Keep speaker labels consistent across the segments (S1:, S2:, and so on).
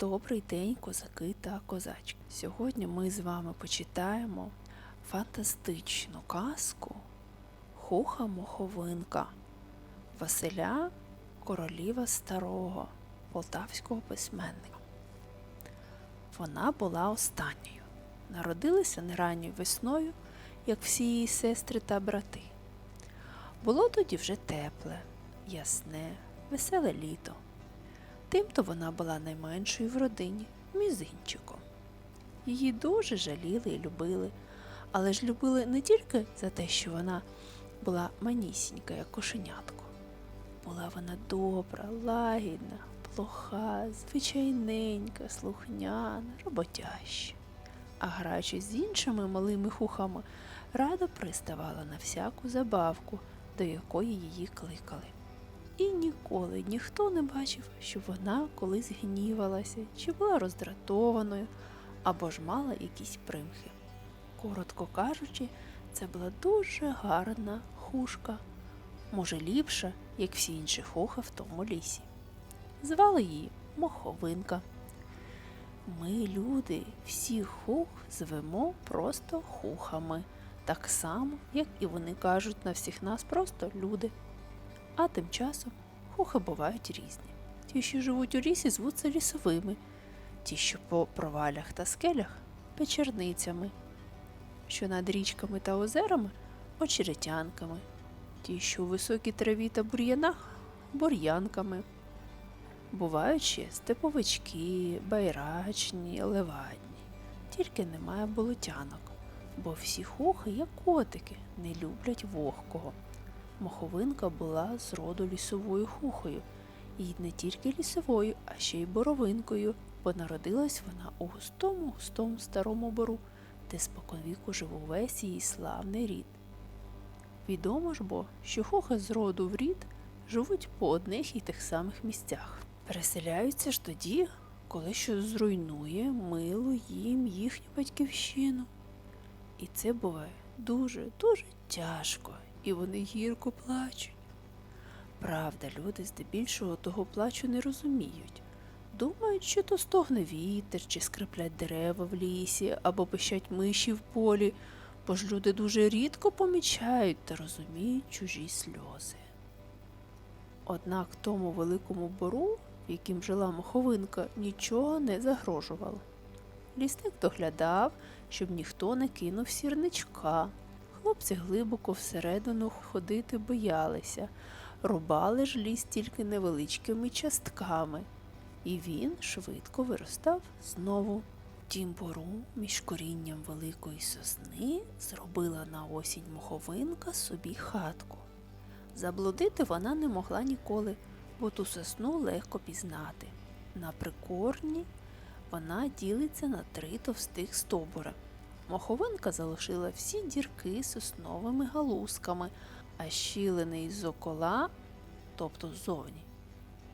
S1: Добрий день, козаки та козачки. Сьогодні ми з вами почитаємо фантастичну казку Хуха Моховинка Василя Короліва Старого, полтавського письменника. Вона була останньою. Народилася не ранньою весною, як всі її сестри та брати. Було тоді вже тепле, ясне, веселе літо. Тимто вона була найменшою в родині, мізинчиком. Її дуже жаліли і любили, але ж любили не тільки за те, що вона була манісінька, як кошенятко. Була вона добра, лагідна, плоха, звичайненька, слухняна, роботяща. А граючись з іншими малими хухами, радо приставала на всяку забавку, до якої її кликали. І ніколи ніхто не бачив, щоб вона колись гнівалася, чи була роздратованою, або ж мала якісь примхи. Коротко кажучи, це була дуже гарна хушка, може ліпша, як всі інші хохи в тому лісі. Звали її Моховинка. Ми, люди, всіх хух звемо просто хухами, так само, як і вони кажуть на всіх нас просто люди. А тим часом хухи бувають різні. Ті, що живуть у лісі, звуться лісовими, ті, що по провалях та скелях печерницями, що над річками та озерами очеретянками, ті, що у високій траві та бур'янах бур'янками. Бувають ще степовички, байрачні, левадні, тільки немає болотянок, бо всі хухи, як котики, не люблять вогкого. Моховинка була з роду лісовою хухою, і не тільки лісовою, а ще й боровинкою, бо народилась вона у густому густому старому бору, де споконвіку жив увесь її славний рід. Відомо ж бо, що хухи з роду в рід живуть по одних і тих самих місцях. Переселяються ж тоді, коли щось зруйнує милу їм їхню батьківщину. І це буває дуже, дуже тяжко, і вони гірко плачуть. Правда, люди здебільшого того плачу не розуміють. Думають, що то стогне вітер, чи скриплять дерева в лісі, або пищать миші в полі, бо ж люди дуже рідко помічають та розуміють чужі сльози. Однак тому великому бору, в яким жила моховинка, нічого не загрожувало. Лісник доглядав, щоб ніхто не кинув сірничка. Хлопці глибоко всередину ходити боялися, рубали ж ліс тільки невеличкими частками, і він швидко виростав знову. Тім бору між корінням великої сосни зробила на осінь моховинка собі хатку. Заблудити вона не могла ніколи, бо ту сосну легко пізнати. На прикорні вона ділиться на три товстих стовбура. Моховинка залишила всі дірки сосновими галузками, а щілини із зокола, тобто ззовні,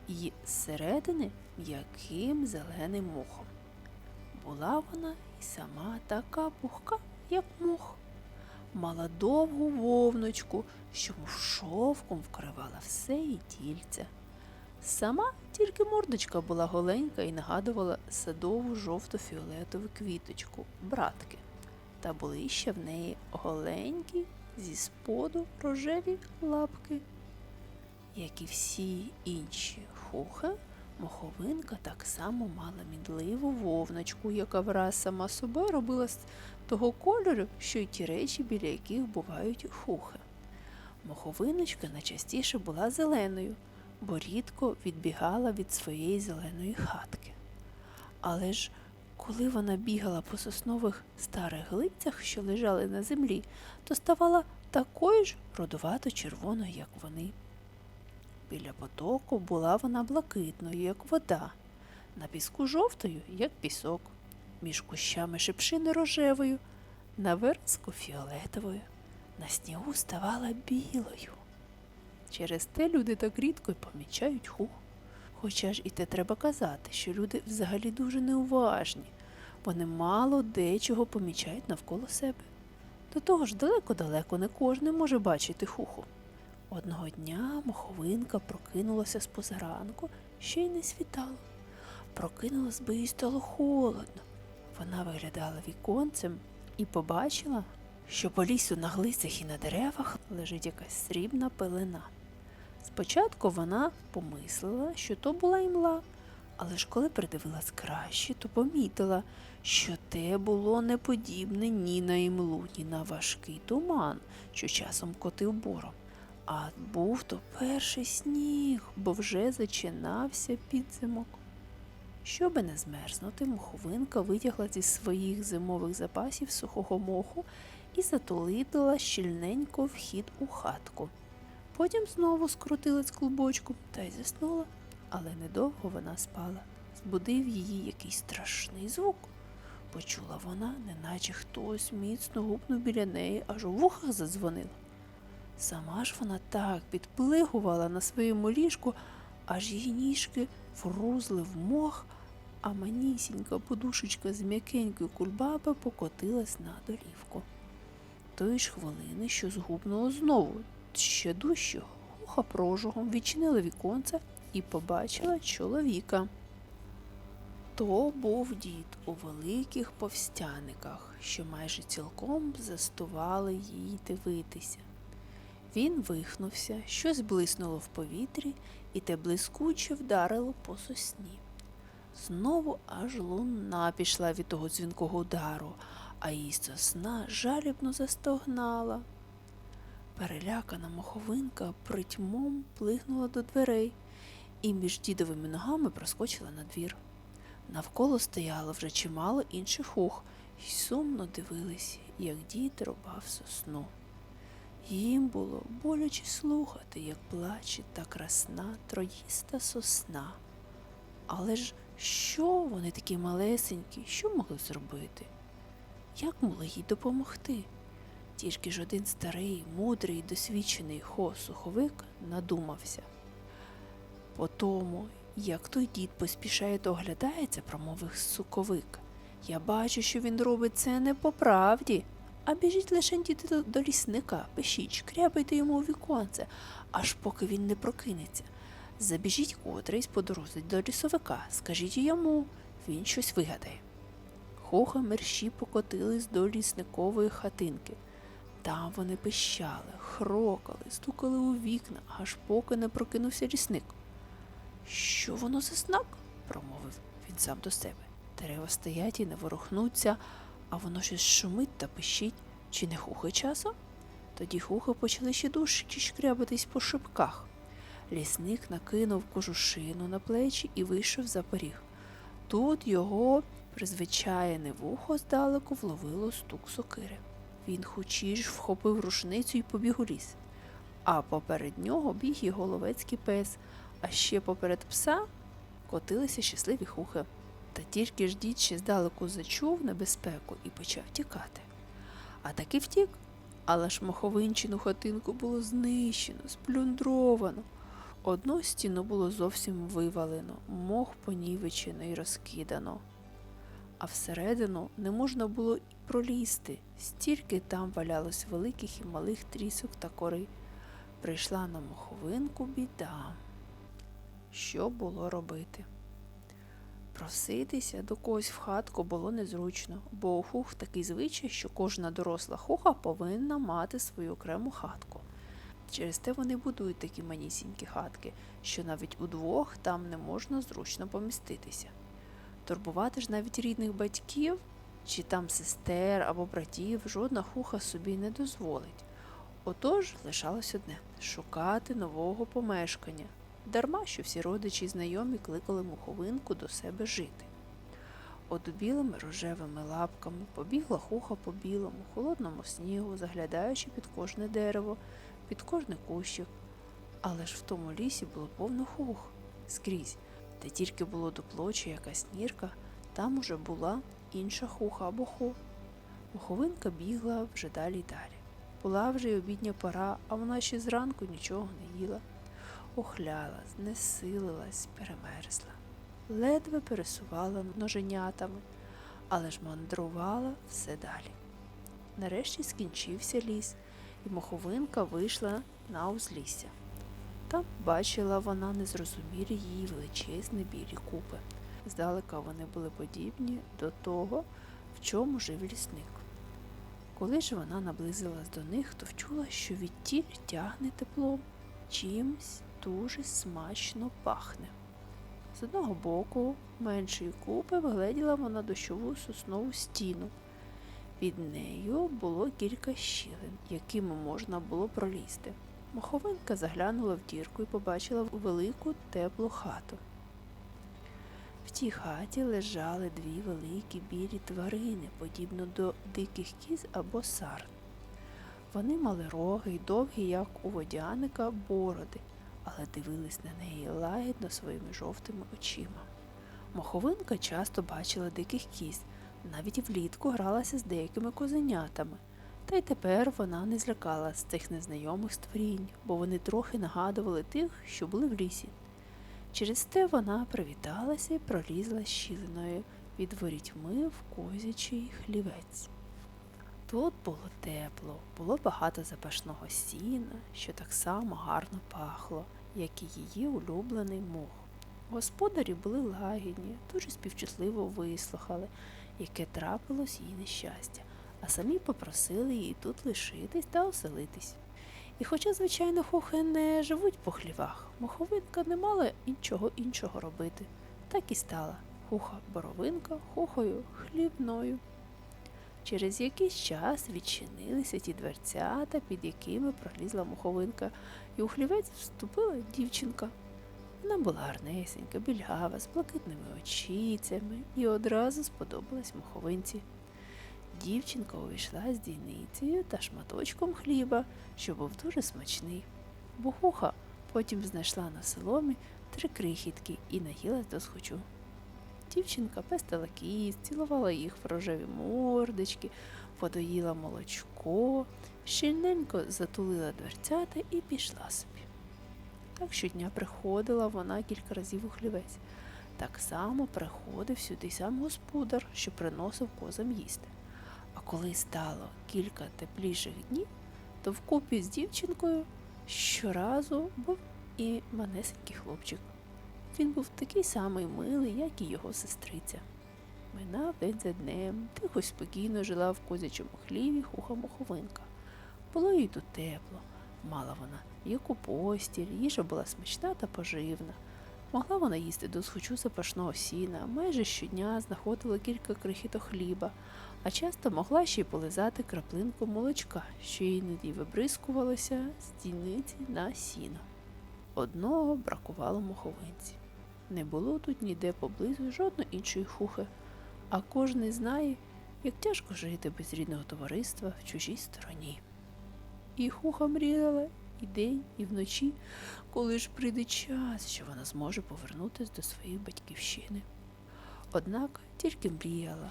S1: і зсередини м'яким зеленим мохом. Була вона і сама така пухка, як мох. Мала довгу вовночку, що шовком вкривала все її тільце. Сама тільки мордочка була голенька і нагадувала садову жовто-фіолетову квіточку, братки. Та були ще в неї голенькі зі споду рожеві лапки. Як і всі інші хухи, моховинка так само мала мідливу вовночку, яка враз сама собою робила з того кольору, що й ті речі, біля яких бувають хухи. Моховиночка найчастіше була зеленою, бо рідко відбігала від своєї зеленої хатки. Але ж коли вона бігала по соснових старих глицях, що лежали на землі, то ставала такою ж родувато-червоною, як вони. Біля потоку була вона блакитною, як вода, на піску жовтою, як пісок, між кущами шипшини рожевою, на верску фіолетовою, на снігу ставала білою. Через те люди так рідко й помічають хух. Хоча ж і те треба казати, що люди взагалі дуже неуважні, вони мало дечого помічають навколо себе. До того ж, далеко-далеко не кожен може бачити хуху. Одного дня моховинка прокинулася з позаранку, ще й не світало. Прокинулась би їй стало холодно. Вона виглядала віконцем і побачила, що по лісу на глицях і на деревах лежить якась срібна пелена. Спочатку вона помислила, що то була імла, але ж коли придивилась краще, то помітила, що те було не подібне ні на імлу, ні на важкий туман, що часом котив бором. А був то перший сніг, бо вже зачинався підзимок. Щоби не змерзнути, муховинка витягла зі своїх зимових запасів сухого моху і затулитила щільненько вхід у хатку. Потім знову скрутилась клубочком та й заснула, але недовго вона спала. Збудив її якийсь страшний звук. Почула вона, неначе хтось міцно гупнув біля неї, аж у вухах задзвонило. Сама ж вона так підплигувала на своєму ліжку, аж її ніжки врузли в мох, а манісінька подушечка з м'якенької кульбаби покотилась на долівку. Тої ж хвилини, що згубнуло знову, ще дужче, уха прожугом відчинила віконце і побачила чоловіка. То був дід у великих повстяниках, що майже цілком застували їй дивитися. Він вихнувся, щось блиснуло в повітрі, і те блискуче вдарило по сосні. Знову аж луна пішла від того дзвінкого удару, а їй сосна жалібно застогнала. Перелякана моховинка притьмом плигнула до дверей і між дідовими ногами проскочила на двір. Навколо стояло вже чимало інших ух і сумно дивились, як дід рубав сосну. Їм було боляче слухати, як плаче та красна троїста сосна. Але ж що вони такі малесенькі, що могли зробити? Як могли їй допомогти? Тільки ж один старий, мудрий, досвідчений хо-суховик надумався. По тому, як той дід поспішає та оглядається, промовив суковик. Я бачу, що він робить це не по правді, а біжіть лише діти до, лісника, пишіть, шкрябайте йому у віконце, аж поки він не прокинеться. Забіжіть котрийсь по дорозі до лісовика, скажіть йому, він щось вигадає. Хоха мерщі покотились до лісникової хатинки. Там вони пищали, хрокали, стукали у вікна, аж поки не прокинувся лісник. Що воно за знак? промовив він сам до себе. Дерева стоять і не ворухнуться, а воно щось шумить та пищить. Чи не хухи часом? Тоді хухи почали ще дужче шкрябатись по шипках. Лісник накинув кожушину на плечі і вийшов за поріг. Тут його призвичайне вухо здалеку вловило стук сокири. Він хочіш вхопив рушницю і побіг у ліс. А поперед нього біг і головецький пес, а ще поперед пса котилися щасливі хухи. Та тільки ж дід ще здалеку зачув небезпеку і почав тікати. А таки втік, але ж моховинчину хатинку було знищено, сплюндровано. Одну стіну було зовсім вивалено, мох понівечено і розкидано, а всередину не можна було і пролізти, стільки там валялось великих і малих трісок та кори. Прийшла на моховинку біда. Що було робити? Проситися до когось в хатку було незручно, бо у хух такий звичай, що кожна доросла хуха повинна мати свою окрему хатку. Через те вони будують такі манісінькі хатки, що навіть удвох там не можна зручно поміститися. Турбувати ж навіть рідних батьків чи там сестер або братів жодна хуха собі не дозволить. Отож лишалось одне шукати нового помешкання, дарма що всі родичі й знайомі кликали муховинку до себе жити. От білими рожевими лапками побігла хуха по білому, холодному снігу, заглядаючи під кожне дерево, під кожний кущик. Але ж в тому лісі було повно хух скрізь, де тільки було дупло чи якась нірка, там уже була інша хуха або хо. Муховинка бігла вже далі й далі. Була вже й обідня пора, а вона ще зранку нічого не їла. Охляла, знесилилась, перемерзла. Ледве пересувала ноженятами, але ж мандрувала все далі. Нарешті скінчився ліс, і моховинка вийшла на узлісся. Там бачила вона незрозумілі її величезні білі купи. Здалека вони були подібні до того, в чому жив лісник. Коли ж вона наблизилась до них, то вчула, що від тіль тягне теплом, чимсь дуже смачно пахне. З одного боку меншої купи вгледіла вона дощову соснову стіну. Під нею було кілька щілин, якими можна було пролізти. Моховинка заглянула в дірку і побачила велику теплу хату. В тій хаті лежали дві великі білі тварини, подібно до диких кіз або сарн. Вони мали роги й довгі, як у водяника, бороди, але дивились на неї лагідно своїми жовтими очима. Моховинка часто бачила диких кіз, навіть влітку гралася з деякими козенятами. Та й тепер вона не злякала з цих незнайомих створінь, бо вони трохи нагадували тих, що були в лісі. Через те вона привіталася і пролізла щілиною від ворітьми в козячий хлівець. Тут було тепло, було багато запашного сіна, що так само гарно пахло, як і її улюблений мох. Господарі були лагідні, дуже співчутливо вислухали, яке трапилось їй нещастя, а самі попросили її тут лишитись та оселитись. І хоча, звичайно, хухи не живуть по хлівах, моховинка не мала нічого іншого робити. Так і стала хуха боровинка хухою хлібною. Через якийсь час відчинилися ті дверцята, під якими пролізла муховинка, і у хлівець вступила дівчинка. Вона була гарнесенька, білява, з блакитними очицями і одразу сподобалась муховинці. Дівчинка увійшла з дійницею та шматочком хліба, що був дуже смачний. Бухуха потім знайшла на соломі три крихітки і наїлась до схочу. Дівчинка пестила кіз, цілувала їх в рожеві мордочки, подоїла молочко, щільненько затулила дверцята і пішла собі. Так щодня приходила вона кілька разів у хлівець. Так само приходив сюди сам господар, що приносив козам їсти. Коли стало кілька тепліших днів, то вкупі з дівчинкою щоразу був і манесенький хлопчик. Він був такий самий милий, як і його сестриця. Минав день за днем, тихо спокійно жила в козячому хліві хуха моховинка. Було їй тут тепло, мала вона яку постіль, їжа була смачна та поживна. Могла вона їсти до схочу запашного сіна, майже щодня знаходила кілька крихіток хліба, а часто могла ще й полизати краплинку молочка, що іноді вибризкувалося з дійниці на сіно. Одного бракувало моховинці. Не було тут ніде поблизу жодної іншої хухи, а кожний знає, як тяжко жити без рідного товариства в чужій стороні. І хуха мріяла і день, і вночі, коли ж прийде час, що вона зможе повернутися до своєї батьківщини. Однак тільки мріяла,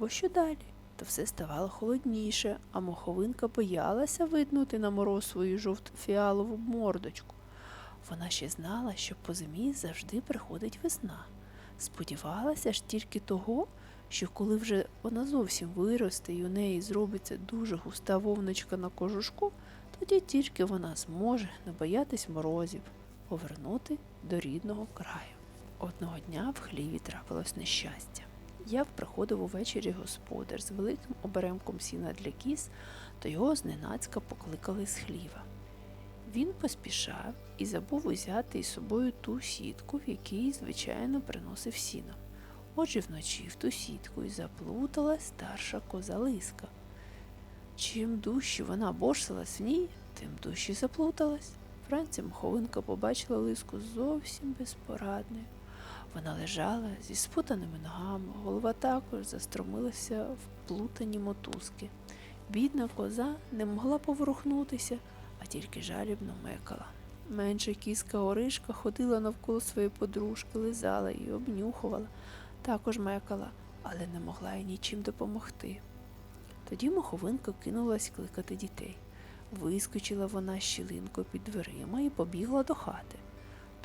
S1: бо що далі? То все ставало холодніше, а моховинка боялася виднути на мороз свою жовту фіалову мордочку. Вона ще знала, що по зимі завжди приходить весна. Сподівалася ж тільки того, що коли вже вона зовсім виросте і у неї зробиться дуже густа вовночка на кожушку, тоді тільки вона зможе не боятись морозів, повернути до рідного краю. Одного дня в хліві трапилось нещастя. Як приходив увечері господар з великим оберемком сіна для кіз, то його зненацька покликали з хліва. Він поспішав і забув узяти із собою ту сітку, в якій, звичайно, приносив сіно. Отже, вночі в ту сітку й заплуталась старша коза лиска. Чим дужче вона борсилась в ній, тим дужче заплуталась. Вранці мховинка побачила лиску зовсім безпорадною. Вона лежала зі спутаними ногами, голова також застромилася в плутані мотузки. Бідна коза не могла поворухнутися, а тільки жалібно мекала. Менша кіска Оришка ходила навколо своєї подружки, лизала її, обнюхувала, також мекала, але не могла їй нічим допомогти. Тоді моховинка кинулась кликати дітей. Вискочила вона щілинкою під дверима і побігла до хати.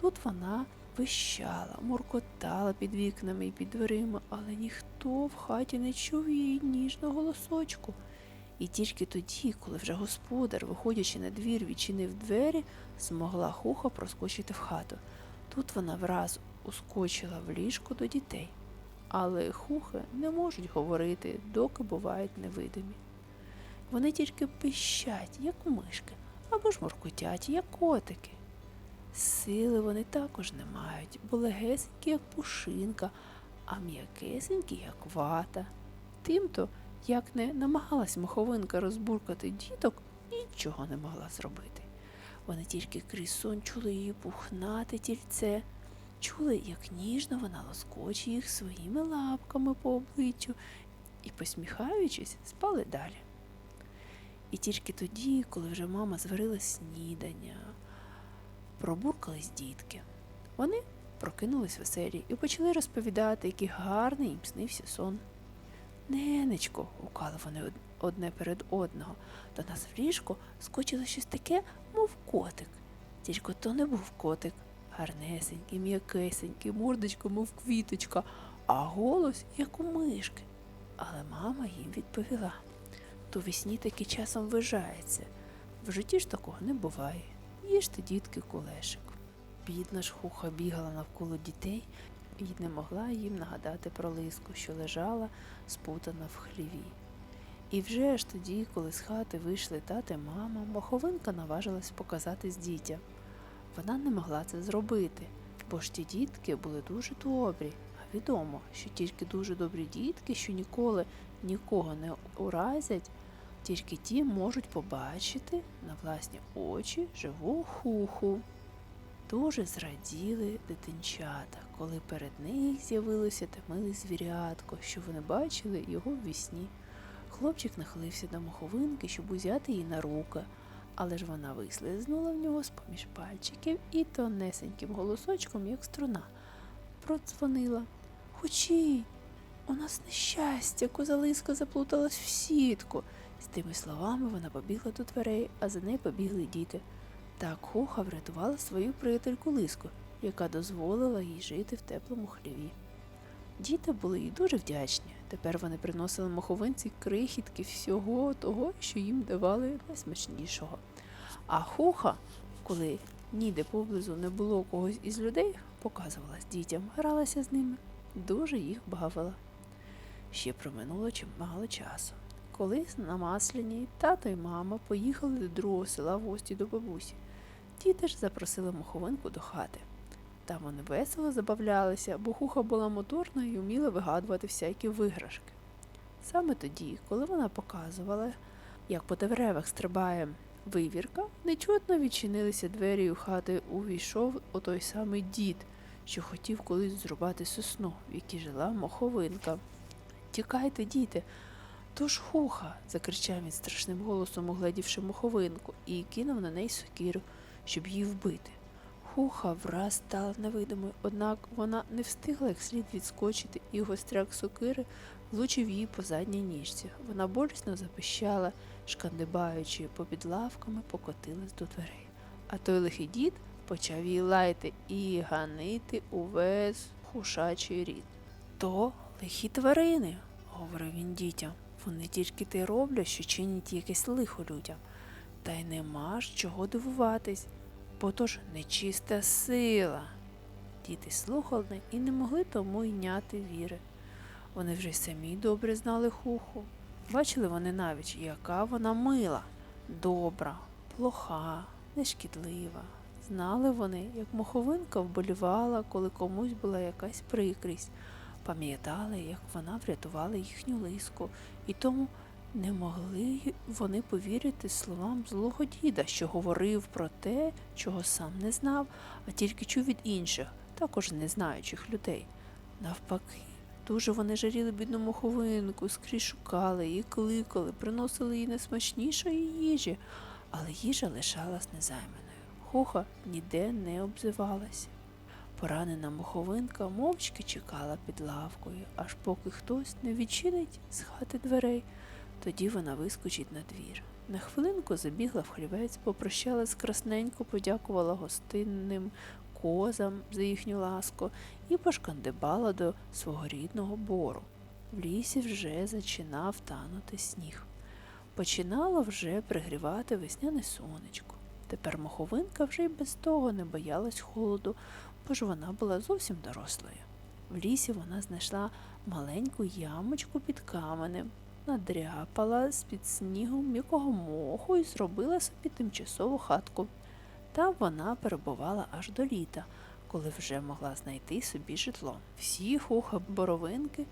S1: Тут вона вищала, муркотала під вікнами і під дверима, але ніхто в хаті не чув її ніжного голосочку. І тільки тоді, коли вже господар, виходячи на двір, відчинив двері, змогла хуха проскочити в хату. Тут вона враз ускочила в ліжко до дітей. Але хухи не можуть говорити, доки бувають невидимі. Вони тільки пищать, як мишки, або ж моркотять, як котики. Сили вони також не мають, бо легесенькі, як пушинка, а м'якесенькі, як вата. Тимто, як не намагалась моховинка розбуркати діток, нічого не могла зробити. Вони тільки крізь сон чули її пухнате тільце, чули, як ніжно вона лоскоче їх своїми лапками по обличчю і, посміхаючись, спали далі. І тільки тоді, коли вже мама зварила снідання, пробуркались дітки. Вони прокинулись веселі і почали розповідати, який гарний їм снився сон. Ненечко, гукали вони одне перед одного, до нас в ліжко скочило щось таке, мов котик. Тільки то не був котик, гарнесенький, м'якесенький, мордочка, мов квіточка, а голос, як у мишки. Але мама їм відповіла то весні таки часом вижається. В житті ж такого не буває. Їжте, дітки, кулешик. Бідна ж хуха бігала навколо дітей і не могла їм нагадати про лиску, що лежала спутана в хліві. І вже ж тоді, коли з хати вийшли тата і мама, моховинка наважилась показатись дітям. Вона не могла це зробити, бо ж ті дітки були дуже добрі. А відомо, що тільки дуже добрі дітки, що ніколи нікого не уразять, тільки ті можуть побачити на власні очі живу хуху. Дуже зраділи дитинчата, коли перед них з'явилося те миле звірятко, що вони бачили його в вісні. Хлопчик нахилився до моховинки, щоб узяти її на руки, але ж вона вислизнула в нього з-поміж пальчиків і тонесеньким голосочком, як струна, продзвонила. Хочі, у нас нещастя, козалиска заплуталась в сітку. З тими словами вона побігла до дверей, а за нею побігли діти. Так Хуха врятувала свою приятельку Лиску, яка дозволила їй жити в теплому хліві. Діти були їй дуже вдячні. Тепер вони приносили моховинці крихітки всього того, що їм давали найсмачнішого. А хуха, коли ніде поблизу не було когось із людей, показувалась дітям, гралася з ними, дуже їх бавила. Ще проминуло чимало часу. Колись на Масляні тато і мама поїхали до другого села в гості до бабусі. Діти ж запросили моховинку до хати. Там вони весело забавлялися, бо хуха була моторна і вміла вигадувати всякі виграшки. Саме тоді, коли вона показувала, як по деревах стрибає вивірка, нечутно відчинилися двері у хати увійшов отой самий дід, що хотів колись зрубати сосну, в якій жила моховинка. Тікайте, діти, то ж хуха, закричав він страшним голосом, угледівши моховинку, і кинув на неї сокиру, щоб її вбити. Хуха враз стала невидимою, однак вона не встигла як слід відскочити, і гостряк сокири влучив її по задній ніжці. Вона болісно запищала, шкандибаючи, попід лавками покотилась до дверей. А той лихий дід почав її лаяти і ганити увесь хушачий рід. То лихі тварини, говорив він дітям. Вони тільки те роблять, що чинять якесь лихо людям. Та й нема ж чого дивуватись, бо то ж нечиста сила. Діти слухали і не могли тому йняти віри. Вони вже й самі добре знали хуху. Бачили вони навіть, яка вона мила, добра, плоха, нешкідлива. Знали вони, як моховинка вболівала, коли комусь була якась прикрість, пам'ятали, як вона врятувала їхню лиску, і тому не могли вони повірити словам злого діда, що говорив про те, чого сам не знав, а тільки чув від інших, також незнаючих людей. Навпаки, дуже вони жаріли бідну моховинку, скрізь шукали її, кликали, приносили їй найсмачнішої їжі, але їжа лишалась незайманою. Хуха ніде не обзивалася. Поранена моховинка мовчки чекала під лавкою, аж поки хтось не відчинить з хати дверей. Тоді вона вискочить на двір. На хвилинку забігла в хлівець, попрощалась красненько, подякувала гостинним козам за їхню ласку і пошкандибала до свого рідного бору. В лісі вже зачинав танути сніг. починало вже пригрівати весняне сонечко. Тепер моховинка вже й без того не боялась холоду, бо ж вона була зовсім дорослою. В лісі вона знайшла маленьку ямочку під каменем, надряпала з-під снігу м'якого моху і зробила собі тимчасову хатку. Там вона перебувала аж до літа, коли вже могла знайти собі житло. Всі хуха боровинки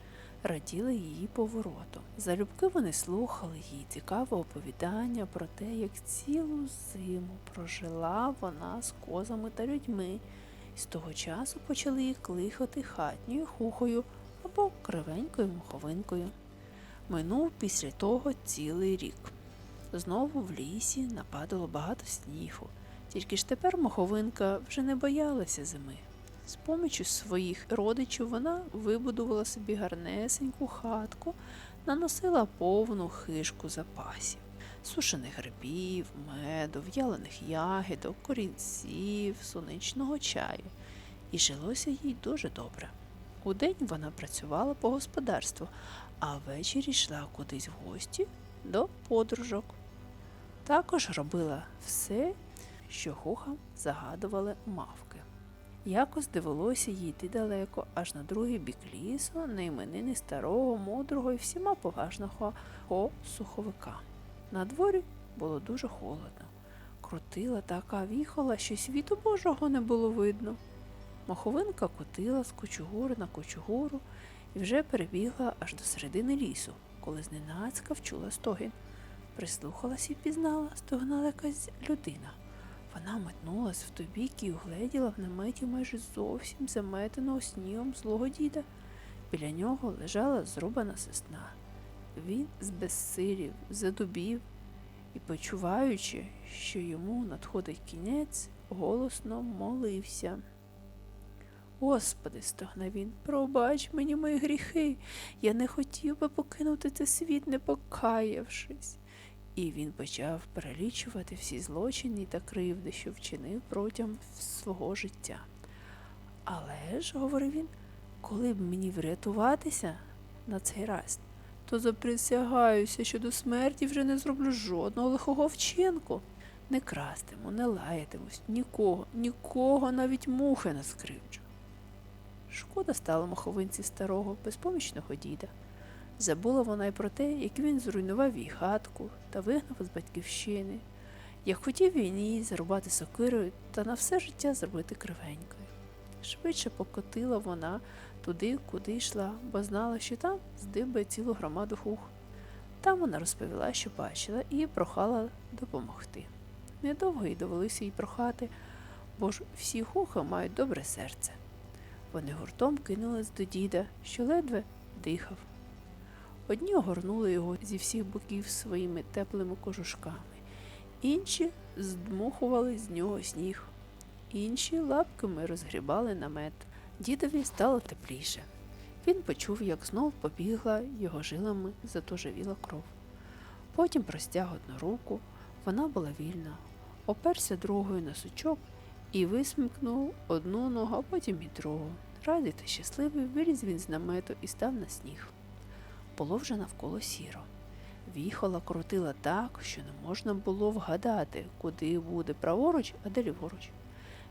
S1: раділи її повороту. Залюбки вони слухали її цікаве оповідання про те, як цілу зиму прожила вона з козами та людьми, і з того часу почали її кликати хатньою хухою або кривенькою муховинкою. Минув після того цілий рік. Знову в лісі нападало багато снігу, тільки ж тепер моховинка вже не боялася зими. З помічю своїх родичів вона вибудувала собі гарнесеньку хатку, наносила повну хишку запасів, сушених грибів, меду, в'ялених ягідок, корінців, сонячного чаю, і жилося їй дуже добре. Удень вона працювала по господарству, а ввечері йшла кудись в гості до подружок. Також робила все, що хухам загадували мавки. Якось довелося їй йти далеко, аж на другий бік лісу, на іменини старого, мудрого і всіма поважного хо суховика. На дворі було дуже холодно. Крутила така віхола, що світу Божого не було видно. Маховинка котила з кучугури на кучугуру і вже перебігла аж до середини лісу, коли зненацька вчула стогін. Прислухалась і пізнала, стогнала якась людина. Вона метнулась в той бік і угледіла в наметі майже зовсім заметеного снігом злого діда. Біля нього лежала зрубана сосна. Він збезсилів, задубів і, почуваючи, що йому надходить кінець, голосно молився. Господи, стогнав він, пробач мені мої гріхи. Я не хотів би покинути цей світ, не покаявшись. І він почав перелічувати всі злочини та кривди, що вчинив протягом свого життя. Але ж, говорив він, коли б мені врятуватися на цей раз, то заприсягаюся, що до смерті вже не зроблю жодного лихого вчинку. Не крастиму, не лаятимусь, нікого, нікого, навіть мухи не скривджу. Шкода стала маховинці старого, безпомічного діда. Забула вона й про те, як він зруйнував її хатку та вигнав з батьківщини, як хотів її зарубати сокирою та на все життя зробити кривенькою. Швидше покотила вона туди, куди йшла, бо знала, що там здибає цілу громаду хух. Там вона розповіла, що бачила, і прохала допомогти. Недовго їй довелося їй прохати, бо ж всі хухи мають добре серце. Вони гуртом кинулись до діда, що ледве дихав. Одні огорнули його зі всіх боків своїми теплими кожушками, інші здмухували з нього сніг, інші лапками розгрібали намет. Дідові стало тепліше. Він почув, як знов побігла його жилами затожевіла кров. Потім простяг одну руку, вона була вільна, оперся другою на сучок і висмикнув одну ногу, а потім і другу. Радий та щасливий виліз він з намету і став на сніг. Було вже навколо сіро. Віхола крутила так, що не можна було вгадати, куди буде праворуч, а де ліворуч.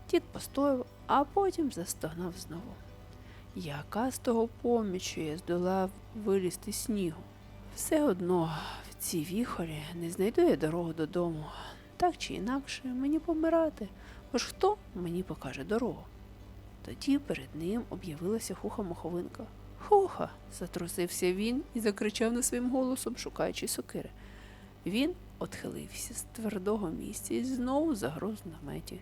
S1: Дід постояв, а потім застогнав знову. Яка з того поміч, що я здолав вилізти снігу? Все одно в цій віхолі не знайду я дорогу додому. Так чи інакше мені помирати, бо ж хто мені покаже дорогу? Тоді перед ним об'явилася хуха моховинка. Хуха. затрусився він і закричав не своїм голосом, шукаючи сокири. Він отхилився з твердого місця і знову загроз в наметі.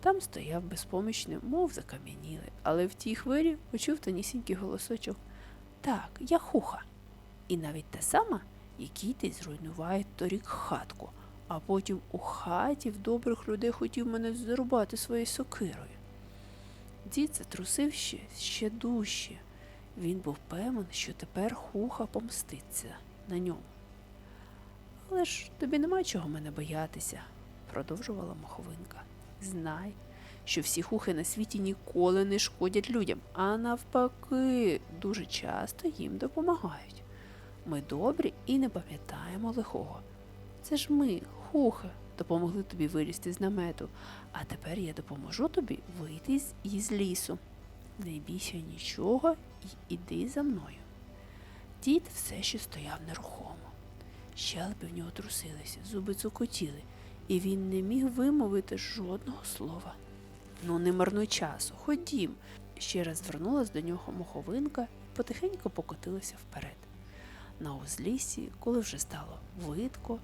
S1: Там стояв безпомічний, мов закам'янілий, але в тій хвилі почув тонісінький голосочок. Так, я хуха. І навіть та сама, якій ти зруйнуває торік хатку, а потім у хаті в добрих людей хотів мене зарубати своєю сокирою. Дід затрусив ще, ще дужче. Він був певен, що тепер хуха помститься на ньому. Але ж тобі нема чого мене боятися, продовжувала маховинка. Знай, що всі хухи на світі ніколи не шкодять людям, а навпаки, дуже часто їм допомагають. Ми добрі і не пам'ятаємо лихого. Це ж ми, хухи, допомогли тобі вилізти з намету, а тепер я допоможу тобі вийти із лісу. Не бійся нічого і іди за мною. Дід все ще стояв нерухомо. Щелепи в нього трусилися, зуби цокотіли, і він не міг вимовити жодного слова. Ну, не марнуй часу, ходім. Ще раз звернулась до нього моховинка потихеньку покотилася вперед. На узліссі, коли вже стало видко,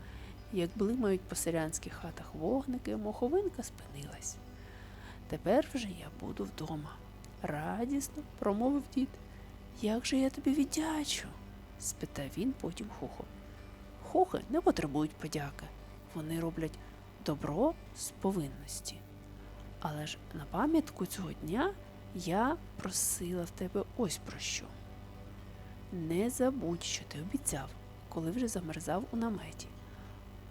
S1: як блимають по селянських хатах вогники, моховинка спинилась. Тепер вже я буду вдома. Радісно промовив дід. Як же я тобі віддячу? спитав він потім хухо. Хухи не потребують подяки. Вони роблять добро з повинності. Але ж на пам'ятку цього дня я просила в тебе ось про що. Не забудь, що ти обіцяв, коли вже замерзав у наметі.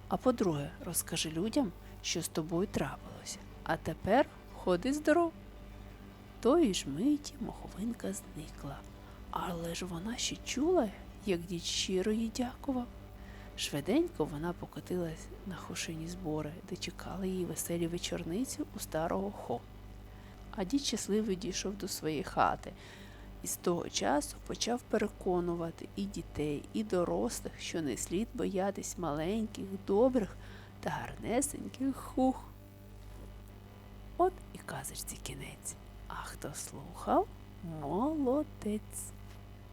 S1: А по-друге, розкажи людям, що з тобою трапилося. А тепер ходи здоров. Тої ж миті моховинка зникла, але ж вона ще чула, як дід щиро їй дякував. Швиденько вона покотилась на хошині збори, де чекали її веселі вечорниці у старого хо. А дід щасливо дійшов до своєї хати і з того часу почав переконувати і дітей, і дорослих, що не слід боятись маленьких, добрих та гарнесеньких хух. От і казочці кінець. А хто слухав, молодець.